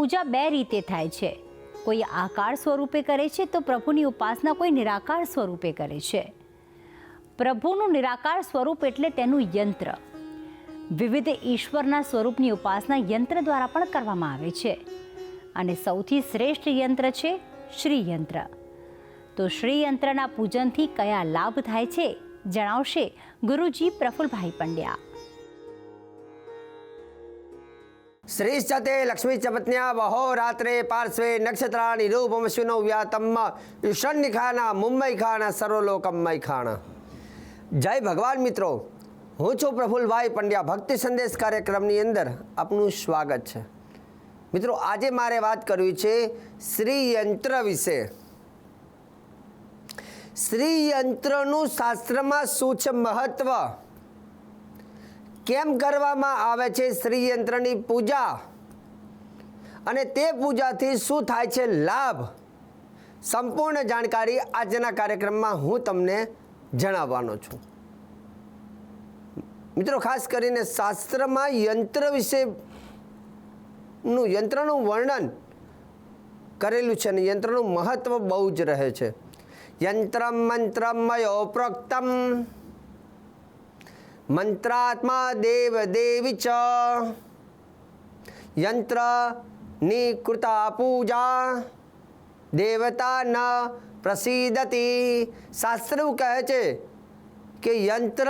પૂજા બે રીતે થાય છે. કોઈ આકાર સ્વરૂપે કરે છે તો પ્રભુની ઉપાસના કોઈ નિરાકાર સ્વરૂપે કરે છે. પ્રભુનું નિરાકાર સ્વરૂપ એટલે તેનું યંત્ર. વિવિધ ઈશ્વરના સ્વરૂપની ઉપાસના યંત્ર દ્વારા પણ કરવામાં આવે છે. અને સૌથી શ્રેષ્ઠ યંત્ર છે શ્રીયંત્ર. તો શ્રીયંત્રના પૂજનથી કયા લાભ થાય છે જણાવશે ગુરુજી પ્રફુલભાઈ પંડ્યા. શ્રી સતે લક્ષ્મી ચપત્ન્યા વહો રાત્રે પાર્શ્વે નક્ષત્રાણી રૂપમ શુનો વ્યાતમ ઈશન ખાના મુંબઈ ખાના સર્વલોકમય ખાના જય ભગવાન મિત્રો. હું છું પ્રફુલભાઈ પંડ્યા. ભક્તિ સંદેશ કાર્યક્રમની અંદર આપનું સ્વાગત છે. મિત્રો, આજે મારે વાત કરવી છે શ્રી યંત્ર વિશે. શ્રી યંત્રનું શાસ્ત્રમાં શું છે મહત્વ કેમ કરવામાં આવે છે શ્રી યંત્રની પૂજા? અને તે પૂજાથી શું થાય છે લાભ? સંપૂર્ણ જાણકારી આજના કાર્યક્રમમાં હું તમને જણાવવાનો છું. મિત્રો, ખાસ કરીને શાસ્ત્રમાં યંત્ર વિશે નું યંત્રનું વર્ણન કરેલું છે અને યંત્રનું મહત્વ બહુ જ રહે છે. યંત્રમ મંત્રમયો પ્રોક્તમ. મંત્રાત્મા દેવ દેવી ચ યંત્ર નિકૃતા પૂજા દેવતા ન પ્રસિદ્ધતી શાસ્ત્ર કહે છે કે યંત્ર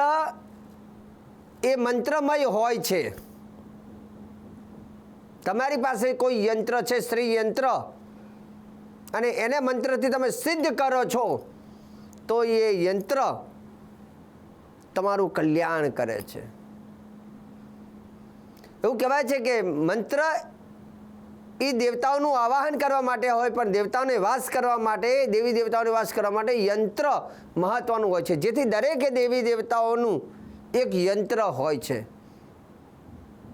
એ મંત્રમય હોય છે તમારી પાસે કોઈ યંત્ર છે, શ્રી યંત્ર? અને એને મંત્રથી તમે સિદ્ધ કરો છો, તો એ યંત્ર તમારું કલ્યાણ કરે છે. એવું કહેવાય છે કે મંત્ર એ દેવતાઓનું આવાહન કરવા માટે હોય, પણ દેવતાઓને વાસ કરવા માટે, દેવી દેવતાઓને વાસ કરવા માટે યંત્ર મહત્વનું હોય છે. જેથી દરેકે દેવી દેવતાઓનું એક યંત્ર હોય છે.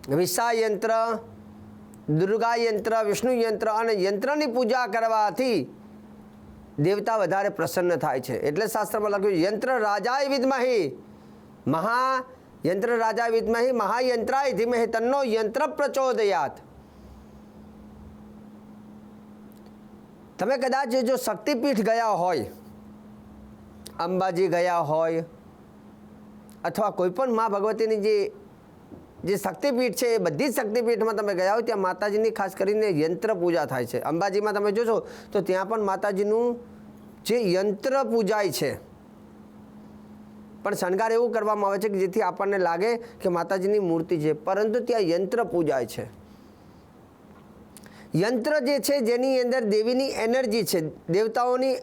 વિશા યંત્ર દુર્ગા યંત્ર વિષ્ણુ યંત્ર અને યંત્રની પૂજા કરવાથી દેવતા વધારે પ્રસન્ન થાય છે. એટલે શાસ્ત્રમાં લખ્યું યંત્ર રાજાય વિદ્મહી મહા યંત્ર રાજા વિદ્મહી મહાયંત્રાય ધીમહી તન્નો યંત્ર પ્રચોદયાત તમે કદાચ જો શક્તિપીઠ ગયા હોય, અંબાજી ગયા હોય, અથવા કોઈપણ મા ભગવતીની જે જે શક્તિપીઠ છે, એ બધી જ શક્તિપીઠમાં તમે ગયા હોય, ત્યાં માતાજીની ખાસ કરીને યંત્ર પૂજા થાય છે. અંબાજીમાં તમે જોશો, તો ત્યાં પણ માતાજીનું જે યંત્ર પૂજાય છે પણ શણગાર એવું કરવામાં આવે છે કે જેથી આપણને લાગે કે માતાજીની મૂર્તિ છે. પરંતુ ત્યાં યંત્ર પૂજાય છે. યંત્ર જે છે, જેની અંદર દેવીની એનર્જી છે. દેવતાઓની,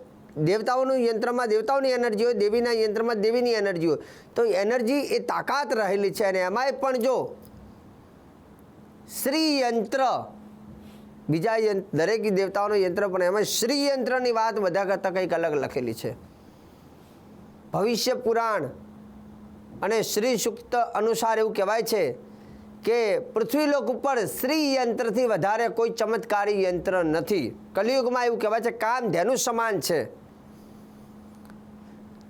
દેવતાઓનું યંત્રમાં, દેવતાઓની એનર્જી હોય, દેવીના યંત્રમાં દેવીની એનર્જી હોય. તો એનર્જી એ તાકાત રહેલી છે અને એમાંય પણ જો શ્રી યંત્ર બીજા દરેક દેવતાઓનું યંત્ર, પણ એમાં શ્રી યંત્રની વાત બધા કરતાં કંઈક અલગ લખેલી છે. ભવિષ્ય પુરાણ અને શ્રી સુક્ત અનુસાર એવું કહેવાય છે કે પૃથ્વીલોક ઉપર શ્રી યંત્રથી વધારે કોઈ ચમત્કારી યંત્ર નથી. કલિયુગમાં એવું કહેવાય છે કામ ધેનું સમાન છે.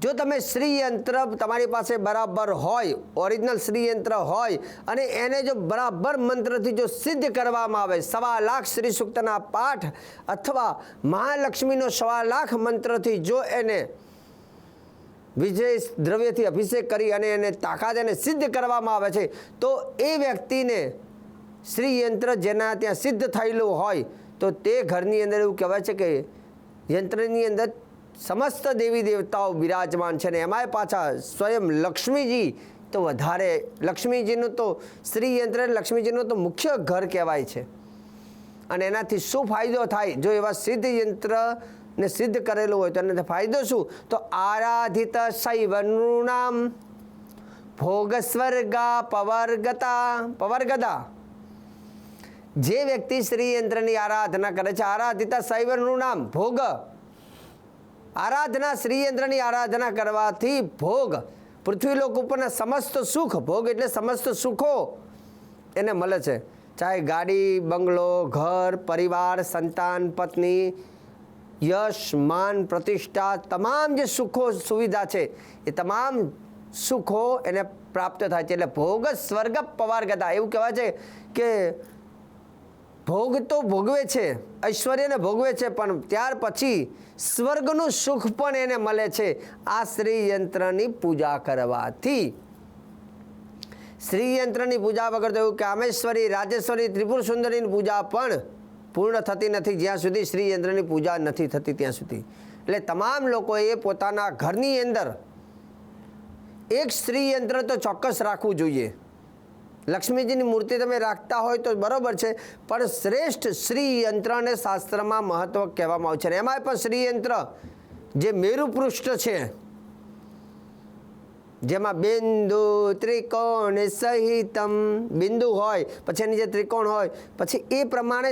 જો તમે શ્રી યંત્ર તમારી પાસે બરાબર હોય ઓરિજિનલ શ્રી યંત્ર હોય અને એને જો બરાબર મંત્રથી જો સિદ્ધ કરવામાં આવે, સવા લાખ શ્રી સૂક્તના પાઠ અથવા મહાલક્ષ્મીનો સવા લાખ મંત્રથી જો એને વિજય દ્રવ્યથી અભિષેક કરી અને એને તાકાત એને સિદ્ધ કરવામાં આવે છે. તો એ વ્યક્તિને શ્રી યંત્ર જેના ત્યાં સિદ્ધ થયેલું હોય, તો તે ઘરની અંદર એવું કહેવાય છે કે યંત્રની અંદર સમસ્ત દેવી દેવતાઓ બિરાજમાન છે ને એમાંય પાછા સ્વયં લક્ષ્મીજી તો વધારે, લક્ષ્મીજીનું તો શ્રી યંત્ર લક્ષ્મીજીનું તો મુખ્ય ઘર કહેવાય છે. અને એનાથી શું ફાયદો થાય? જો એવા સિદ્ધ યંત્ર ને સિદ્ધ કરેલું હોય તો એનાથી ફાયદો શું? તો આરાધિત શૈવ નૃણામ ભોગ સ્વર્ગા પવર્ગતા. પવર્ગદા. જે વ્યક્તિ શ્રી યંત્રની આરાધના કરે છે, આરાધિત શૈવ નૃણામ ભોગ. આરાધના શ્રી યંત્રની આરાધના કરવાથી ભોગ. પૃથ્વીલોક ઉપરના સમસ્ત સુખ, ભોગ એટલે સમસ્ત સુખો એને મળે છે. ચાહે ગાડી, બંગલો, ઘર, પરિવાર, સંતાન, પત્ની યશ, માન, પ્રતિષ્ઠા તમામ જે સુખો, સુવિધા છે, એ તમામ સુખો એને પ્રાપ્ત થાય છે. એટલે ભોગ સ્વર્ગ પવાર ગતા એવું કહેવાય છે કે ભોગ તો ભોગવે છે, ઐશ્વર્યને ભોગવે છે, પણ ત્યાર પછી સ્વર્ગનું સુખ પણ એને મળે છે. આ શ્રીયંત્રની પૂજા કરવાથી. શ્રીયંત્રની પૂજા વગર તો એવું કામેશ્વરી રાજેશ્વરી, ત્રિપુર સુંદરીની પૂજા પણ પૂર્ણ થતી નથી, જ્યાં સુધી શ્રી યંત્રની પૂજા નથી થતી ત્યાં સુધી. એટલે તમામ લોકોએ પોતાના ઘરની અંદર એક શ્રી યંત્ર તો ચોક્કસ રાખવું જોઈએ. લક્ષ્મીજીની મૂર્તિ તમે રાખતા હોય તો બરાબર છે, પણ શ્રેષ્ઠ શ્રી યંત્રને શાસ્ત્રમાં મહત્વ કહેવામાં આવે છે. એમાંય પણ શ્રી યંત્ર જે મેરુપૃષ્ઠ છે જેમાં બિંદુ ત્રિકોણ સહિતમ બિંદુ હોય, પછી એની જે ત્રિકોણ હોય, પછી એ પ્રમાણે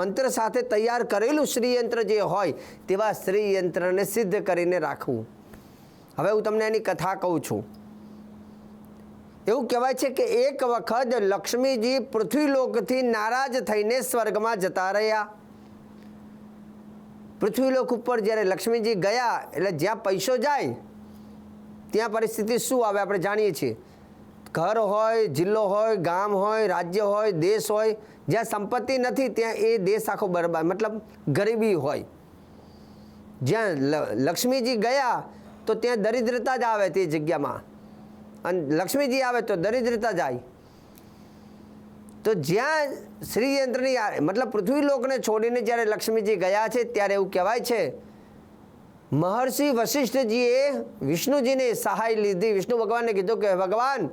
મંત્ર સાથે તૈયાર કરેલું શ્રીયંત્ર જે હોય, તેવા શ્રીયંત્રને સિદ્ધ કરીને રાખવું. હવે હું તમને એની કથા કહું છું. એવું કહેવાય છે કે એક વખત લક્ષ્મીજી પૃથ્વીલોકથી નારાજ થઈને સ્વર્ગમાં જતા રહ્યા. પૃથ્વીલોક ઉપર જ્યારે લક્ષ્મીજી ગયા, એટલે જ્યાં પૈસો જાય ત્યાં પરિસ્થિતિ શું આવે આપણે જાણીએ છીએ. ઘર હોય, જિલ્લો હોય, ગામ હોય, રાજ્ય હોય, દેશ હોય, જ્યાં સંપત્તિ નથી ત્યાં એ દેશ આખો બરબાદ, મતલબ ગરીબી હોય. જ્યાં લક્ષ્મીજી ગયા તો ત્યાં દરિદ્રતા જ આવે તે જગ્યામાં. અને લક્ષ્મીજી આવે તો દરિદ્રતા જાય. તો જ્યાં શ્રીયંત્રની મતલબ મતલબ પૃથ્વીલોકને છોડીને જ્યારે લક્ષ્મીજી ગયા છે, ત્યારે એવું કહેવાય છે મહર્ષિ વશિષ્ઠજીએ વિષ્ણુજીને સહાય લીધી. વિષ્ણુ ભગવાનને કીધું કે, ભગવાન,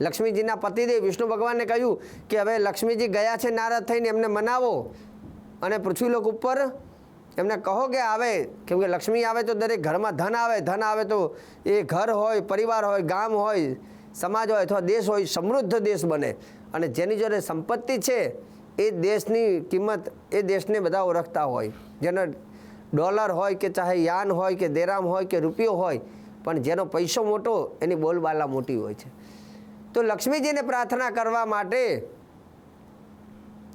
લક્ષ્મીજીના પતિદેવ વિષ્ણુ ભગવાનને કહ્યું કે, હવે લક્ષ્મીજી ગયા છે નારાજ થઈને, એમને મનાવો. અને પૃથ્વીલોક ઉપર એમને કહો કે, આવે. કેમ કે લક્ષ્મી આવે તો દરેક ઘરમાં ધન આવે. ધન આવે તો એ ઘર હોય, પરિવાર હોય, ગામ હોય, સમાજ હોય અથવા દેશ હોય, સમૃદ્ધ દેશ બને. અને જેની જોડે સંપત્તિ છે, એ દેશની કિંમત, એ દેશને બધા ઓળખતા હોય. જેનો ડોલર હોય કે ચાહે યાન હોય કે દેરામ હોય કે રૂપિયો હોય, પણ જેનો પૈસો મોટો, એની બોલબાલા મોટી હોય છે. તો લક્ષ્મીજીને પ્રાર્થના કરવા માટે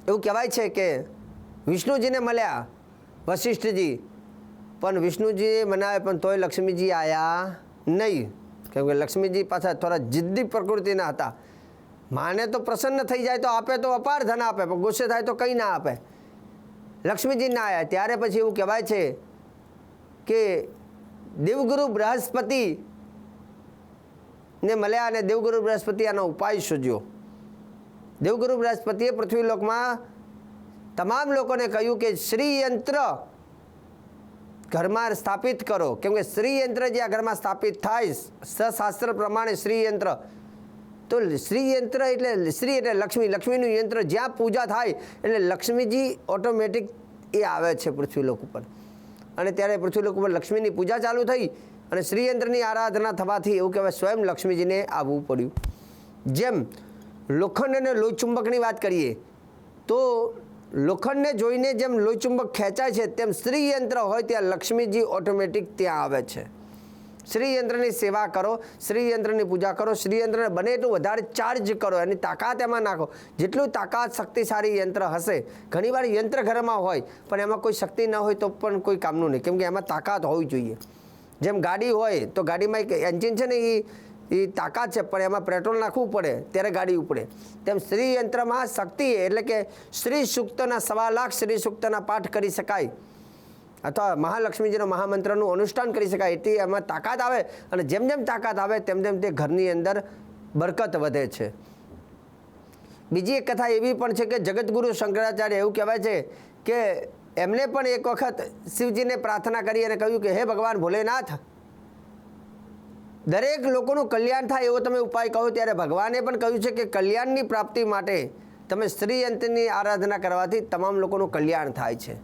એવું કહેવાય છે કે વિષ્ણુજીને મળ્યા વશિષ્ઠજી, પણ વિષ્ણુજીએ મનાવે, પણ તોય લક્ષ્મીજી આવ્યા નહીં. કેમ કે લક્ષ્મીજી પાછા થોડા જિદ્દી પ્રકૃતિના હતા. માને તો પ્રસન્ન થઈ જાય તો આપે તો અપાર ધન આપે, પણ ગુસ્સે થાય તો કંઈ ના આપે. લક્ષ્મીજી ના આવ્યા ત્યારે પછી એવું કહેવાય છે કે દેવગુરુ બૃહસ્પતિ ને મળ્યા અને દેવગુરુ બૃહસ્પતિ આનો ઉપાય શોધ્યો. દેવગુરુ બૃહસ્પતિએ પૃથ્વીલોકમાં તમામ લોકોને કહ્યું કે શ્રીયંત્ર ઘરમાં સ્થાપિત કરો. કેમ કે શ્રીયંત્ર જે આ ઘરમાં સ્થાપિત થાય સશાસ્ત્ર પ્રમાણે શ્રીયંત્ર. તો શ્રી યંત્ર એટલે શ્રી એટલે લક્ષ્મી. લક્ષ્મીનું યંત્ર જ્યાં પૂજા થાય એટલે લક્ષ્મીજી ઓટોમેટિક એ આવે છે પૃથ્વીલોક ઉપર. અને ત્યારે પૃથ્વીલોક ઉપર લક્ષ્મીની પૂજા ચાલુ થઈ અને શ્રીયંત્રની આરાધના થવાથી એવું કહેવાય સ્વયં લક્ષ્મીજીને આવવું પડ્યું. જેમ લોખંડ અને લોહીચુંબકની વાત કરીએ, તો લોખંડને જોઈને જેમ લોહીચુંબક ખેંચાય છે, તેમ શ્રીયંત્ર હોય ત્યાં લક્ષ્મીજી ઓટોમેટિક ત્યાં આવે છે. શ્રીયંત્રની સેવા કરો, શ્રીયંત્રની પૂજા કરો, શ્રીયંત્રને બને એટલું વધારે ચાર્જ કરો, એની તાકાત એમાં નાખો. જેટલું તાકાત શક્તિશાળી યંત્ર હશે, ઘણીવાર યંત્ર ઘરમાં હોય, પણ એમાં કોઈ શક્તિ ન હોય તો પણ કોઈ કામનું નહીં, કેમ કે એમાં તાકાત હોવી જોઈએ. જેમ ગાડી હોય, તો ગાડીમાં એક એન્જિન છે ને એ એ તાકાત છે, પણ એમાં પેટ્રોલ નાખવું પડે, ત્યારે ગાડી ઉપડે. તેમ શ્રી યંત્રમાં શક્તિ એટલે કે શ્રી સૂક્તના સવા લાખ શ્રી સૂક્તના પાઠ કરી શકાય. અથવા મહાલક્ષ્મીજીનો મહામંત્રનું અનુષ્ઠાન કરી શકાય એટલી એમાં તાકાત આવે અને જેમ જેમ તાકાત આવે તેમ તેમ તે ઘરની અંદર બરકત વધે છે. બીજી એક કથા એવી પણ છે કે જગતગુરુ શંકરાચાર્ય એવું કહેવાય છે કે એમને પણ એક વખત શિવજીને પ્રાર્થના કરી અને કહ્યું કે હે ભગવાન ભોલેનાથ, દરેક લોકોનું કલ્યાણ થાય એવો તમે ઉપાય કહો ત્યારે ભગવાને પણ કહ્યું છે કે કલ્યાણની પ્રાપ્તિ માટે તમે શ્રીયંત્રની આરાધના કરવાથી તમામ લોકોનું કલ્યાણ થાય છે.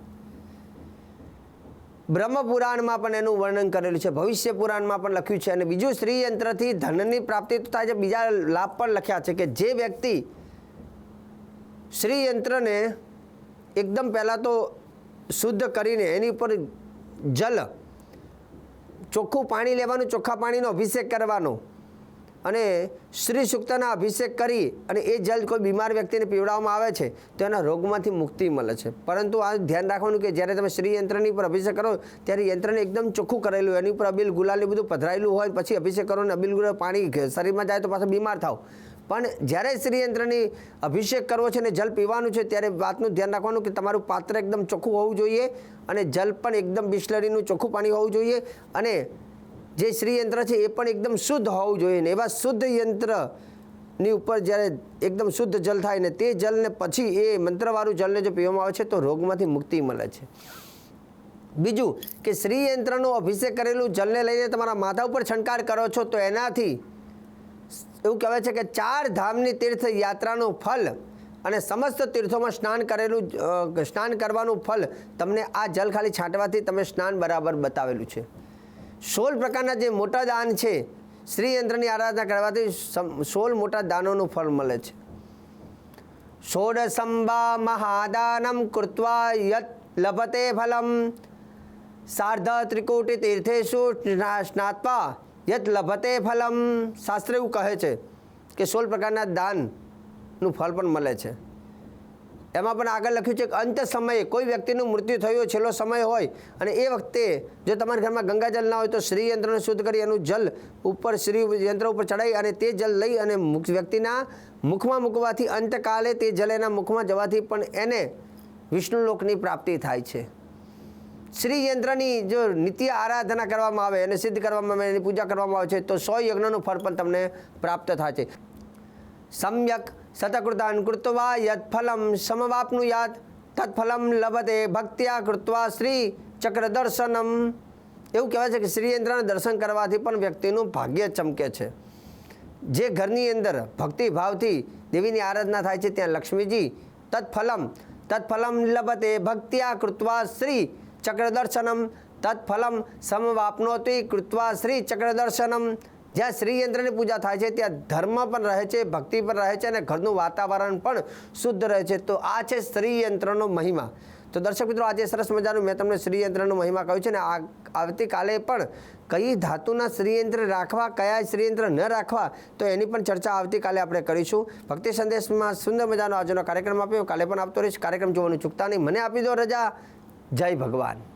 બ્રહ્મ પુરાણમાં પણ એનું વર્ણન કરેલું છે. ભવિષ્ય પુરાણમાં પણ લખ્યું છે અને બીજું શ્રીયંત્રથી ધનની પ્રાપ્તિ તો થાય છે બીજા લાભ પણ લખ્યા છે કે જે વ્યક્તિ શ્રીયંત્રને એકદમ પહેલાં તો શુદ્ધ કરીને એની ઉપર જલ, ચોખ્ખું પાણી લેવાનું, ચોખ્ખા પાણીનો અભિષેક કરવાનો અને શ્રી સૂક્તના અભિષેક કરી અને એ જલ કોઈ બીમાર વ્યક્તિને પીવડાવવામાં આવે છે, તો એના રોગમાંથી મુક્તિ મળે છે. પરંતુ આ ધ્યાન રાખવાનું કે જ્યારે તમે શ્રી યંત્રની પર અભિષેક કરો, ત્યારે યંત્રને એકદમ ચોખ્ખું કરેલું, એની ઉપર અબિલ ગુલાલ બધું પધરાયેલું હોય, પછી અભિષેક કરો ને અબિલ ગુલાલ પાણી શરીરમાં જાય તો પાછા બીમાર થાવ પણ જ્યારે શ્રીયંત્રની અભિષેક કરવો છે અને જલ પીવાનું છે, ત્યારે વાતનું ધ્યાન રાખવાનું કે તમારું પાત્ર એકદમ ચોખ્ખું હોવું જોઈએ અને જલ પણ એકદમ બિસ્લરીનું ચોખ્ખું પાણી હોવું જોઈએ અને જે શ્રીયંત્ર છે એ પણ એકદમ શુદ્ધ હોવું જોઈએ ને. એવા શુદ્ધ યંત્રની ઉપર જ્યારે એકદમ શુદ્ધ જલ થાય ને, તે જલને પછી એ મંત્રવાળું જલને જો પીવામાં આવે છે તો રોગમાંથી મુક્તિ મળે છે. બીજું કે શ્રીયંત્રનો અભિષેક કરેલું જલને લઈને તમારા માથા ઉપર છંટકાર કરો છો તો એનાથી એવું કહેવાય છે કે ચાર ધામની તીર્થ યાત્રાનું ફલ અને સમસ્ત તીર્થોમાં સ્નાન કરેલું સ્નાન કરવાનું ફલ તમને આ જલ ખાલી છાંટવાથી તમે સ્નાન બરાબર બતાવેલું છે. સોળ પ્રકારના જે મોટા દાન છે શ્રી યંત્રની આરાધના કરવાથી સોળ મોટા દાનોનું ફળ મળે છે. ષોડશંબા મહાદાનમ કૃત્વા યત લભતે ફલમ. સાર્ધ ત્રિકોટી તીર્થેશુ સ્ના- સ્નાત્વા યત લભતે ફલમ. શાસ્ત્ર એવું કહે છે કે સોળ પ્રકારના દાનનું ફળ પણ મળે છે. એમાં પણ આગળ લખ્યું છે કે અંત સમયે કોઈ વ્યક્તિનું મૃત્યુ થયું, છેલ્લો સમય હોય અને એ વખતે જો તમારા ઘરમાં ગંગાજલ ના હોય તો શ્રી યંત્રને શુદ્ધ કરી એનું જલ ઉપર શ્રી યંત્ર ઉપર ચડાવી અને તે જલ લઈ અને મુખ- વ્યક્તિના મુખમાં મૂકવાથી અંતકાલે તે જલ એના મુખમાં જવાથી પણ એને વિષ્ણુ લોકની પ્રાપ્તિ થાય છે. શ્રી યંત્રની જો નિત્ય આરાધના કરવામાં આવે અને સિદ્ધ કરવામાં આવે, એની પૂજા કરવામાં આવે છે, તો સો યજ્ઞનું ફળ પણ તમને પ્રાપ્ત થાય છે. સમ્યક સતકૃતાન કૃત્વા યત્ફલમ સમવાપ્નુયાત તત્ફલમ લભતે ભક્ત્યા કૃત્વા શ્રી ચક્ર દર્શનમ એવું કહેવાય છે કે શ્રીયંત્રના દર્શન કરવાથી પણ વ્યક્તિનું ભાગ્ય ચમકે છે। જે ઘરની અંદર ભક્તિભાવથી દેવીની આરાધના થાય છે, ત્યાં લક્ષ્મીજી તત્ફલમ તત્ફલમ લભતે ભક્ત્યા કૃત્વા શ્રી ચક્રદર્શનમ તત્ફલમ સમવાપનોતિ કૃત્વા શ્રી ચક્રદર્શનમ દર્શનમ જ્યાં શ્રીયંત્રની પૂજા થાય છે, ત્યાં ધર્મ પણ રહે છે, ભક્તિ પણ રહે છે અને ઘરનું વાતાવરણ પણ શુદ્ધ રહે છે. તો આ છે શ્રીયંત્રનો મહિમા. તો દર્શક મિત્રો, આજે સરસ મજાનું મેં તમને શ્રીયંત્રનો મહિમા કહ્યું છે ને, આ આવતીકાલે પણ કઈ ધાતુના શ્રીયંત્ર રાખવા, કયા શ્રીયંત્ર ન રાખવા, તો એની પણ ચર્ચા આવતીકાલે આપણે કરીશું. ભક્તિ સંદેશમાં સુંદર મજાનો આજનો કાર્યક્રમ આપ્યો. કાલે પણ આપતો રહીશ. કાર્યક્રમ જોવાનું ચૂકતા નહીં. મને આપી દો રજા. જય ભગવાન.